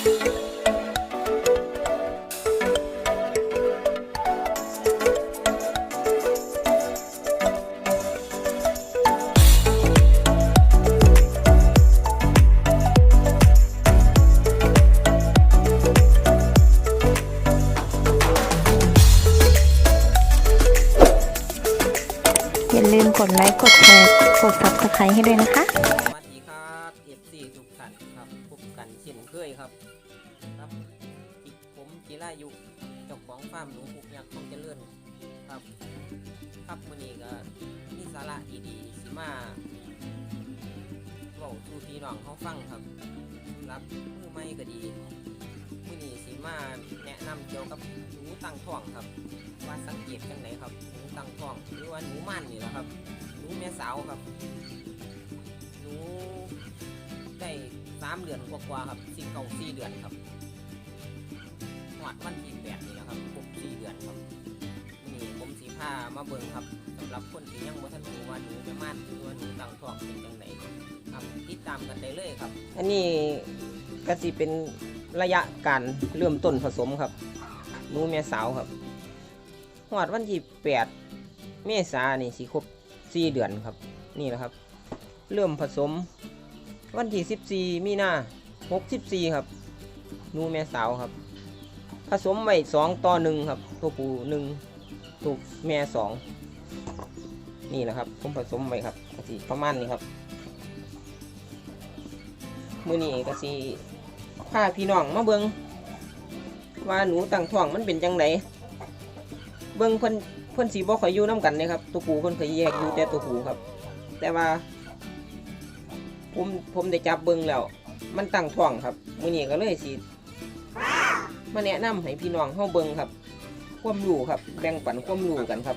อย่าลืมกดไลค์ กดแชร์ กด subscribe ให้ด้วยนะคะ ครับครับผมจิรายุเจ้าของฟาร์มหนูปุกยักษ์ของเจริญครับ ครับมื้อนี้ก็มีสาระดีๆสิมาเว้าสู่พี่น้องเขาฟังครับรับมือไม่ก็ดีมื้อนี้สิมาแนะนำเกี่ยวกับหนูตั้งท้องครับ ว่าสังเกตจังไหนครับหนูตั้งท้องหรือว่าหนูม่านนี่แหละครับหนูแม่สาวครับามเดือนกว่าๆครับสี่เก้าสี่เดือนครับหวัดวันที่แปดนี่นะครับครบสี่เดือนครับนี่ผมสีผ้ามาเบิ่งครับสำหรับคนที่ยังบ่ทันรู้ว่าหนูจะม่านหรือว่าหนูตั้งท้องเป็นจังไดครับติดตามกันได้เลยครับ อันนี้ก็สิเป็นระยะการเริ่มต้นผสมครับหนูแม่สาวครับหอดวันที่แปดเมษานนี่สิครบสี่เดือนครับ นี่แหละครับ เริ่มผสม วันที่ 14 มีนา64 ครับนูแม่สาวครับ ผสมไว้2ต่อ1ครับ ตัวผู้1ตัวแม่ 2 นี่แหละครับ ผมผสมไว้ครับก็สิประมาณนี้ครับ มือนี้ก็สิพาพี่น้องมาเบิงว่าหนูตั้งท้องมันเป็นจังไดเบิงเพิ่นเพิ่นสิบ่ค่อยอยู่นํกันเด้ครับ ตัวผู้เพิ่นเคยแยกอยู่แต่ตัวผู้ครับ แต่ว่า ผมผมได้จับเบิ่งแล้ว มันตั้งท้องครับมื้อนี้ก็เลยสิมาแนะนำให้พี่น้องเฮาเบิ่งครับ ความรู้ครับ แบ่งปันความรู้กันครับ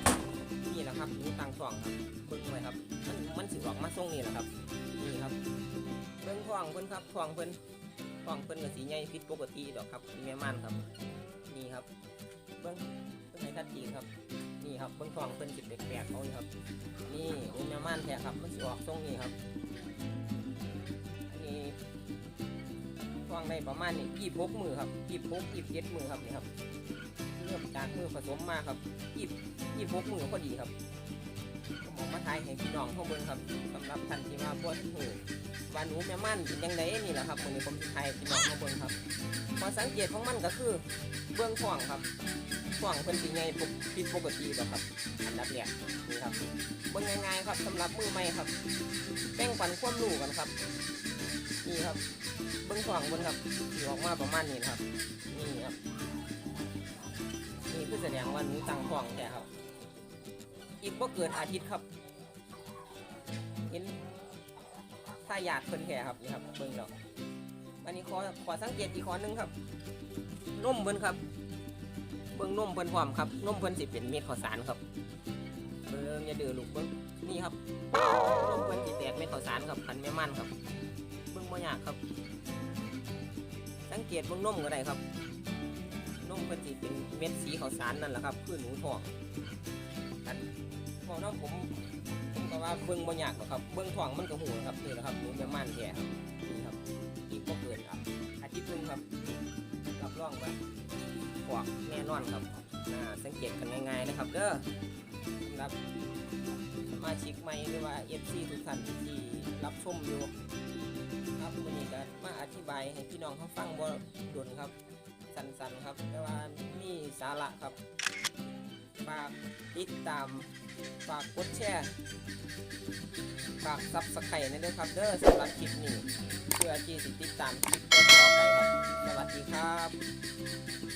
นี่แหละครับหนูตั้งท้องครับเบิ่งไว้ครับมันมันสิออกมาทรงนี้แหละครับ นี่ครับ เบิ่งท้องเพิ่นครับท้องเพิ่นท้องเพิ่นก็สิใหญ่ผิดปกติดอกครับแม่ม่านครับ นี่ครับ เบิ่งเบิ่งให้ชัดเจนครับนี่ครับเบิ่งท้องเพิ่นสิแปลกๆเขาครับ นี่แม่ม่านแท้ครับมันสิออกทรงนี้ครับ วางได้ประมาณนี้ยี่พกมือครับยี่พกยี่เจ็ดมือครับนี่ครับเริ่มจากมือผสมมาครับยี่ยี่พกมือพอดีครับผมมาทายให้พี่น้องข้าเบิ่งครับสำหรับท่านที่มาพวดหูวาหนูแม่มันเป็นยังไงนี่แหละครับวันนี้ผมทายพี่น้องข้าเบิ่งครับพอสังเกตของมันก็คือเบื้องท้องครับท้องเพิ่นสิไงปกผิดปกติบ่ครับอันดับแรกนี่ครับเบิ่งง่ายๆครับสำหรับมือใหม่ครับแบ่งปันความรู้กันครับ นี่ครับเบิ้งสองบนครับอยู่ออกมาประมาณนี้นครับ นี่ครับนี่คือแสดงว่าหนูตั้งท้องแต่ครับ อีกว่าเกินอาทิตย์ครับ เห็นถ้าหยาดเพิ่นแค่ครับนี่ครับเบิ้งดอกอันนี้ขอขอสังเกตอีกข้อนึงครับนมเพิ่นครับเบิ้งนมเพิ่นพร้อมครับนมเพิ่นสิเป็นเม็ดข้าวสารครับเบิ้งอย่าดื้อลูกเบิ้งนี่ครับนมเพิ่นสิแตกเม็ดข้าวสารครับคันแม่มันครับ บ่ยากครับ สังเกตเบิ่งนมก็ได้ครับนมเพิ่นสิเป็นเม็ดสีขาวสารนั่นแหละครับคือหนูทองอันพอน้องผมผมก็ว่าเบิ่งบ่ยากหรอกครับเบิ่งทองมันก็หูครับนี่แหละครับหนูจะมันแท้ครับนี่ครับอีกบ่เกินอะอาทิตย์นึงครับรับรองว่าปวกแน่นอนครับสังเกตกันง่ายๆนะครับเด้อสำหรับสมาชิกใหม่หรือว่า FC ทุกท่านที่รับชมอยู่ ครับวันนี้ก็มาอธิบายให้พี่น้องเขาฟังบ่ด่วนครับ สั้นๆครับแต่ว่ามีสาระครับฝากติดตามฝากกดแชร์ฝากซับสไครต์นั่นด้วยครับเด้อสำหรับคลิปนี้เพื่อที่จะติดตามคลิปต่อไปครับสวัสดีครับ